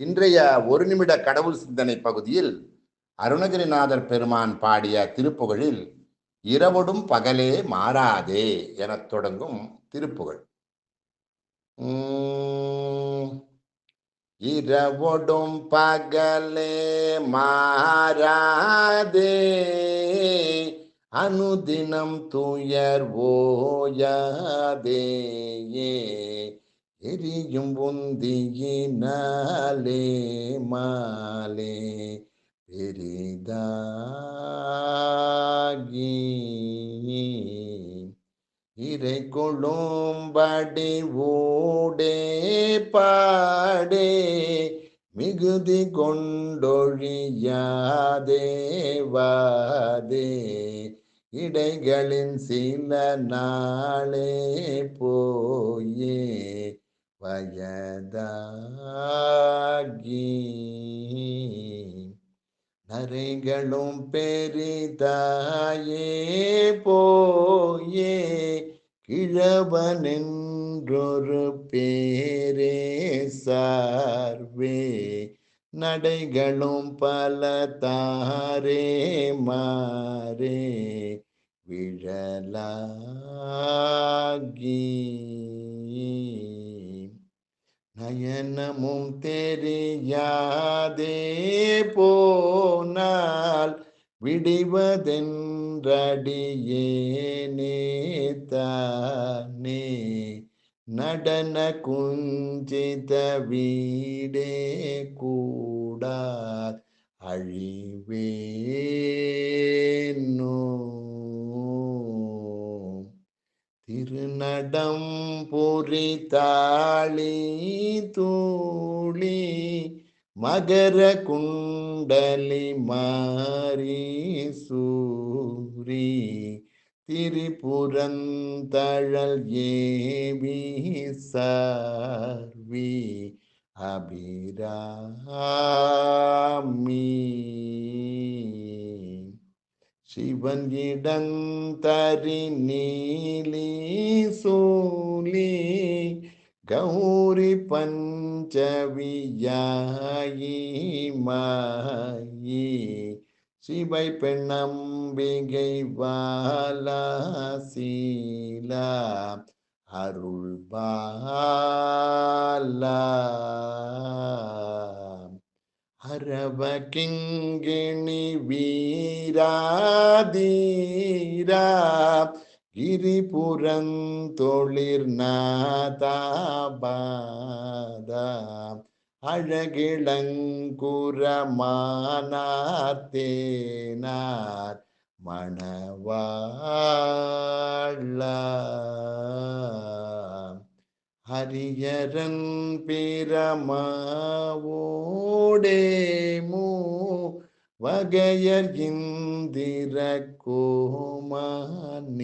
இன்றைய ஒரு நிமிட கடவுள் சிந்தனை பகுதியில் அருணகிரிநாதர் பெருமான் பாடிய திருப்புகழில் இரவொடும் பகலே மாறாதே எனத் தொடங்கும் திருப்புகழ். உம், இரவொடும் பகலே மாறாதே அனுதினம் துயர் ஓயாதேயே எரியும் உந்தியினாலே மாலே பெரிதாகி இறை கொள்ளும்படி ஓடே பாடே மிகுதி கொண்டொழியாதேவாதே இடைகளின் சில நாளே போயே வயதாகி நரைகளும் பெரிதாயே போயே கிழவனென்றொரு பேரே சார்வே. நடைகளும் பல தாரே மாறே விழலாகி. நயனமும் தெரியாதே போனால் விடிவதென்றடியேனே தானே நடன குஞ்சித வீடே கூடா அழிவேனோ? திருநடம் பொறி மகர குண்டலி மாரி சூரி திரிபுரந்தழல் ஏவி சார்வி அபிராமி. சிவன் இடந்தரி நீலி சூலி கௌரி பஞ்சவியாயி மாயி சிவை பெண்ணம்பிகை வாலா அருள் பாலா அரவ கிங்கிணி வீராதீரா கிரிபுரந்தொழிர் நாதாபாத அழகிளங்குரமானாத்தேனார் மணவாழ ஹரியரன் பிரமாவோடே மூ இந்திர கோமான்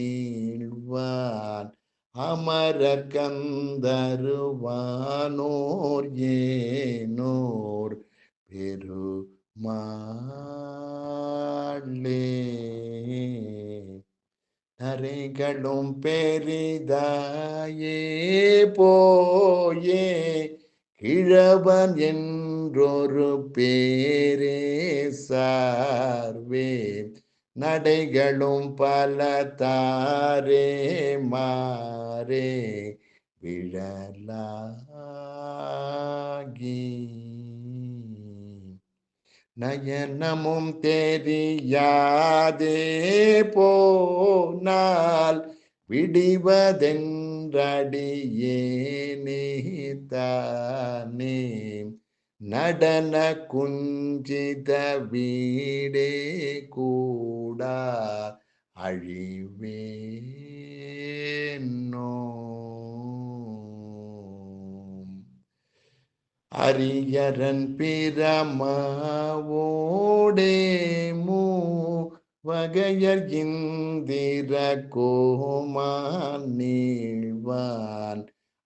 அமர கந்தருவானோர் ஏனோர் பெருமாளே. நரைகளும் பெரிதாயே போயே கிழவன் என்றொரு பேரே சார்வே. நடைகளும் பல தாரே மாறே. விழலாகி. நயனமும் தெரியாதே போனால் விடிவதென்றடியேனே நடன குஞ்சித வீடே கூடா அழிவேனோ? அரியரன் பிரமாவோடே பிரமாவோடேமூ வகையர் இந்திர கோமான்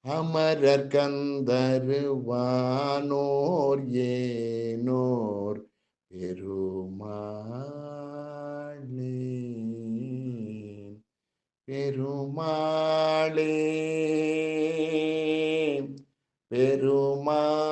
அமரர் கந்தருவானோர் ஏனோர் பெருமாளே. பெருமாளே பெருமா